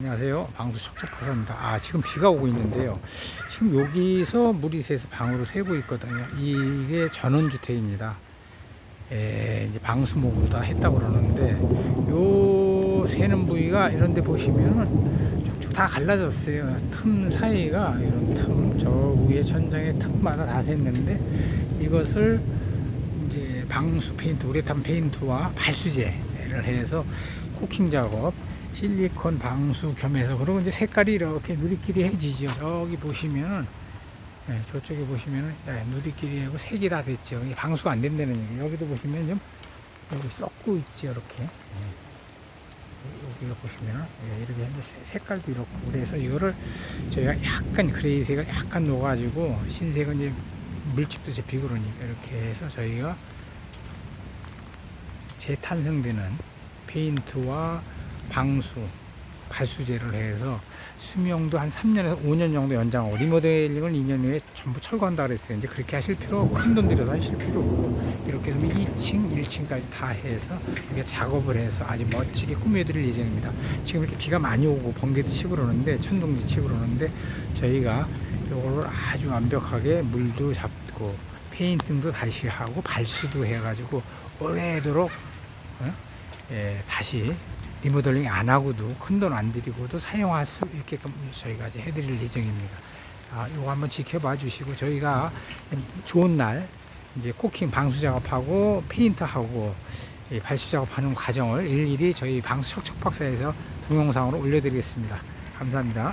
안녕하세요. 방수 척척파사입니다. 아, 지금 비가 오고 있는데요. 지금 여기서 물이 새서 방으로 새고 있거든요. 이게 전원주택입니다. 에, 이제 방수목으로 다 했다고 그러는데, 요 새는 부위가 이런 데 보시면은 쭉쭉 다 갈라졌어요. 틈 사이가 이런 틈, 저 위에 천장의 틈마다 다 샜는데, 이것을 이제 방수 페인트, 우레탄 페인트와 발수제를 해서 코킹 작업, 실리콘 방수 겸해서 그리고 이제 색깔이 이렇게 누리끼리 해지죠. 여기 보시면은 네, 저쪽에 보시면은 네, 누리끼리하고 색이 다 됐죠. 방수가 안 된다는 얘기. 여기도 보시면 좀 여기 썩고 있죠. 이렇게 네. 여기가 보시면은 예, 이렇게 색깔도 이렇고 그래서 이거를 저희가 약간 그레이색을 약간 녹아가지고 흰색은 이제 물집도 잡히고 그러니까 이렇게 해서 저희가 재탄생되는 페인트와 방수, 발수제를 해서 수명도 한 3년에서 5년 정도 연장하고 리모델링을 2년 후에 전부 철거한다 그랬어요. 이제 그렇게 하실 필요 없고 큰 돈 들여서 하실 필요 없고 이렇게 해서 2층, 1층까지 다 해서 이렇게 작업을 해서 아주 멋지게 꾸며드릴 예정입니다. 지금 이렇게 비가 많이 오고 번개도 치고 그러는데 천둥도 치고 그러는데 저희가 이거를 아주 완벽하게 물도 잡고 페인팅도 다시 하고 발수도 해가지고 오래도록 어? 예, 다시 리모델링 안 하고도 큰 돈 안 들이고도 사용할 수 있게끔 저희가 이제 해드릴 예정입니다. 아, 이거 한번 지켜봐 주시고 저희가 좋은 날 이제 코킹 방수 작업하고 페인트하고 이 발수 작업하는 과정을 일일이 저희 방수 척척 박사에서 동영상으로 올려드리겠습니다. 감사합니다.